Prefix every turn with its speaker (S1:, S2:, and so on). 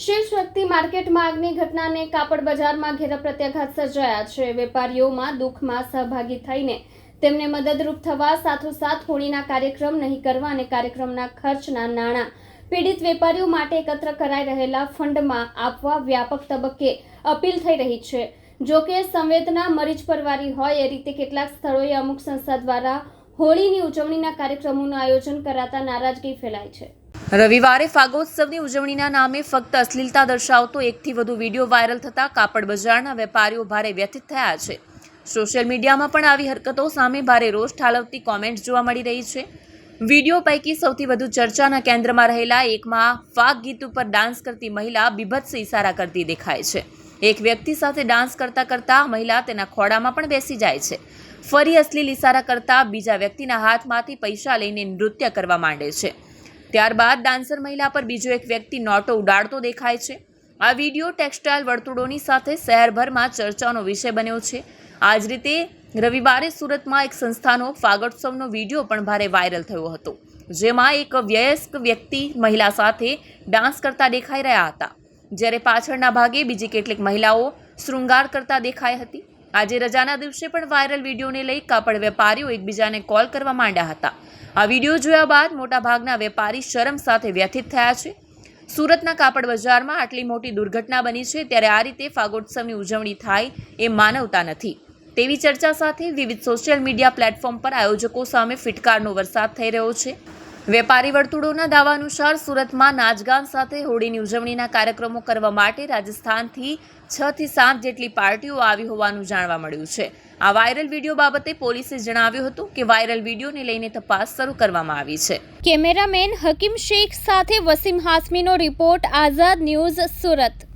S1: શિવ શક્તિ માર્કેટમાં આગની ઘટનાને કાપડ બજારમાં ઘેરા પ્રત્યાઘાત સર્જાયા છે. વેપારીઓમાં દુઃખમાં સહભાગી થઈને તેમને મદદરૂપ થવા સાથોસાથ હોળીના કાર્યક્રમ નહીં કરવા અને કાર્યક્રમના ખર્ચના નાણાં પીડિત વેપારીઓ માટે એકત્ર કરાઈ રહેલા ફંડમાં આપવા વ્યાપક તબક્કે અપીલ થઈ રહી છે. જો કે સંવેદના મરીજ પરવારી હોય એ રીતે કેટલાક સ્થળોએ અમુક સંસ્થા દ્વારા હોળીની ઉજવણીના કાર્યક્રમોનું આયોજન કરાતા નારાજગી ફેલાય છે.
S2: રવિવારે ફાગોત્સવની ઉજવણીના નામે ફક્ત અશ્લીલતા દર્શાવતો એકથી વધુ વીડિયો વાયરલ થતા કાપડ બજારના વેપારીઓ ભારે વ્યથિત થયા છે. સોશિયલ મીડિયામાં પણ આવી હરકતો સામે ભારે રોષ ઠાલવતી કોમેન્ટ જોવા મળી રહી છે. વીડિયો પૈકી સૌથી વધુ ચર્ચાના કેન્દ્રમાં રહેલા એકમાં ફાગ ગીત ઉપર ડાન્સ કરતી મહિલા બીભત્સ ઇશારા કરતી દેખાય છે. એક વ્યક્તિ સાથે ડાન્સ કરતા કરતા મહિલા તેના ખોળામાં પણ બેસી જાય છે. ફરી અશ્લીલ ઇશારા કરતા બીજા વ્યક્તિના હાથમાંથી પૈસા લઈને નૃત્ય કરવા માંડે છે. ત્યારબાદ ડાન્સર મહિલા પર બીજો એક વ્યક્તિ નોટો ઉડાડતો દેખાય છે. આ વીડિયો ટેક્સટાઇલ વર્તુળોની સાથે શહેરભરમાં ચર્ચાનો વિષય બન્યો છે. આ જ રીતે રવિવારે સુરતમાં એક સંસ્થાનો ફાગોત્સવનો વીડિયો પણ ભારે વાયરલ થયો હતો, જેમાં એક વયસ્ક વ્યક્તિ મહિલા સાથે ડાન્સ કરતા દેખાઈ રહ્યા હતા. જ્યારે પાછળના ભાગે બીજી કેટલીક મહિલાઓ શૃંગાર કરતા દેખાઈ હતી. આજે રજાના દિવસે પણ વાયરલ વિડીયોને લઈ કાપડ વેપારીઓ એકબીજાને કોલ કરવા માંડ્યા હતા. આ વીડિયો જોયા બાદ મોટાભાગના વેપારી શરમ સાથે વ્યથિત થયા છે. સુરતના કાપડ બજારમાં આટલી મોટી દુર્ઘટના બની છે ત્યારે આ રીતે ફાગોત્સવની ઉજવણી થાય એ માનવતા નથી. તેવી ચર્ચા સાથે વિવિધ સોશિયલ મીડિયા પ્લેટફોર્મ પર આયોજકો સામે ફિટકારનો વરસાદ થઈ રહ્યો છે. વેપારી વર્તુળોના દાવા અનુસાર સુરતમાં નાચગાન સાથે હોળીની ઉજવણીના કાર્યક્રમો કરવા માટે રાજસ્થાનથી છ થી સાત જેટલી પાર્ટીઓ આવી હોવાનું જાણવા મળ્યું છે. આ વાયરલ વીડિયો બાબતે પોલીસે જણાવ્યું હતું કે વાયરલ વિડીયોને લઈને તપાસ શરૂ કરવામાં આવી છે.
S1: કેમેરામેન હકીમ શેખ સાથે વસીમ હાસમીનો રિપોર્ટ, આઝાદ ન્યૂઝ સુરત.